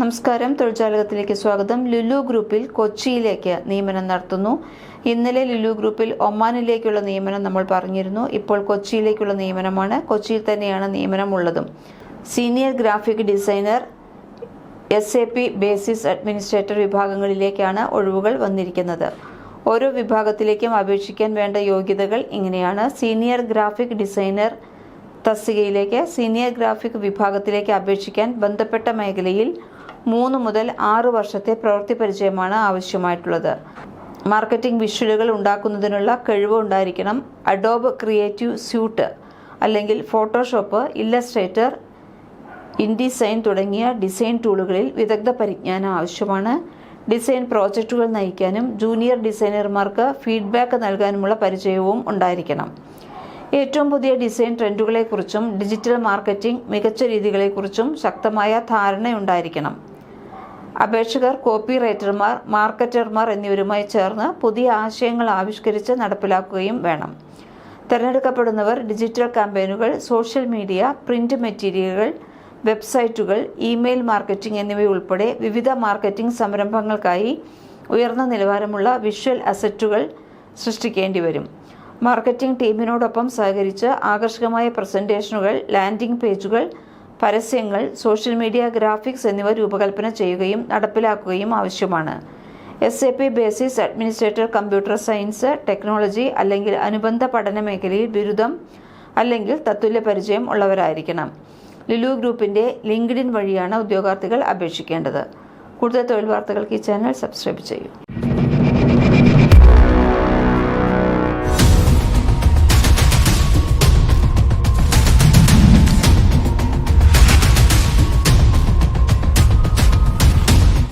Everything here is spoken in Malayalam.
നമസ്കാരം. തൊഴിൽജാലകത്തിലേക്ക് സ്വാഗതം. ലുലു ഗ്രൂപ്പിൽ കൊച്ചിയിലേക്ക് നിയമനം നടത്തുന്നു. ഇന്നലെ ലുലു ഗ്രൂപ്പിൽ ഒമാനിലേക്കുള്ള നിയമനം നമ്മൾ പറഞ്ഞിരുന്നു. ഇപ്പോൾ കൊച്ചിയിലേക്കുള്ള നിയമനമാണ്. കൊച്ചിയിൽ തന്നെയാണ് നിയമനമുള്ളതും. Senior graphic designer S A P basis administrator വിഭാഗങ്ങളിലേക്കാണ് ഒഴിവുകൾ വന്നിരിക്കുന്നത്. ഓരോ വിഭാഗത്തിലേക്കും അപേക്ഷിക്കാൻ വേണ്ട യോഗ്യതകൾ ഇങ്ങനെയാണ്. സീനിയർ ഗ്രാഫിക് ഡിസൈനർ തസ്തികയിലേക്ക് സീനിയർ ഗ്രാഫിക് വിഭാഗത്തിലേക്ക് അപേക്ഷിക്കാൻ ബന്ധപ്പെട്ട മേഖലയിൽ മൂന്ന് മുതൽ ആറ് വർഷത്തെ പ്രവൃത്തി പരിചയമാണ് ആവശ്യമായിട്ടുള്ളത്. മാർക്കറ്റിംഗ് വിഷ്വലുകൾ ഉണ്ടാക്കുന്നതിനുള്ള കഴിവ് ഉണ്ടായിരിക്കണം അഡോബ് ക്രിയേറ്റീവ് സ്യൂട്ട് അല്ലെങ്കിൽ ഫോട്ടോഷോപ്പ് ഇല്ലസ്ട്രേറ്റർ ഇൻഡിസൈൻ തുടങ്ങിയ ഡിസൈൻ ടൂളുകളിൽ വിദഗ്ധ പരിജ്ഞാനം ആവശ്യമാണ്. ഡിസൈൻ പ്രോജക്റ്റുകൾ നയിക്കാനും ജൂനിയർ ഡിസൈനർമാർക്ക് ഫീഡ്ബാക്ക് നൽകാനുമുള്ള പരിചയവും ഉണ്ടായിരിക്കണം. ഏറ്റവും പുതിയ ഡിസൈൻ ട്രെൻഡുകളെക്കുറിച്ചും ഡിജിറ്റൽ മാർക്കറ്റിംഗ് മികച്ച രീതികളെക്കുറിച്ചും ശക്തമായ ധാരണയുണ്ടായിരിക്കണം. അപേക്ഷകർ കോപ്പി റൈറ്റർമാർ മാർക്കറ്റർമാർ എന്നിവരുമായി ചേർന്ന് പുതിയ ആശയങ്ങൾ ആവിഷ്കരിച്ച് നടപ്പിലാക്കുകയും വേണം. തിരഞ്ഞെടുക്കപ്പെടുന്നവർ ഡിജിറ്റൽ ക്യാമ്പയിനുകൾ സോഷ്യൽ മീഡിയ പ്രിന്റ് മെറ്റീരിയലുകൾ വെബ്സൈറ്റുകൾ ഇമെയിൽ മാർക്കറ്റിംഗ് എന്നിവയുൾപ്പെടെ വിവിധ മാർക്കറ്റിംഗ് സംരംഭങ്ങൾക്കായി ഉയർന്ന നിലവാരമുള്ള വിഷ്വൽ അസറ്റുകൾ സൃഷ്ടിക്കേണ്ടി വരും മാർക്കറ്റിംഗ് ടീമിനോടൊപ്പം സഹകരിച്ച് ആകർഷകമായ പ്രസന്റേഷനുകൾ ലാൻഡിംഗ് പേജുകൾ പരസ്യങ്ങൾ സോഷ്യൽ മീഡിയ ഗ്രാഫിക്സ് എന്നിവ രൂപകൽപ്പന ചെയ്യുകയും നടപ്പിലാക്കുകയും ആവശ്യമാണ്. S A P basis administrator computer science technology അല്ലെങ്കിൽ അനുബന്ധ പഠന മേഖലയിൽ ബിരുദം അല്ലെങ്കിൽ തത്തുല്യ പരിചയം ഉള്ളവരായിരിക്കണം. ലുലു ഗ്രൂപ്പിന്റെ ലിങ്ക്ഡിൻ വഴിയാണ് ഉദ്യോഗാർത്ഥികൾ അപേക്ഷിക്കേണ്ടത്. കൂടുതൽ തൊഴിൽ വാർത്തകൾക്ക് ഈ ചാനൽ സബ്സ്ക്രൈബ് ചെയ്യൂ.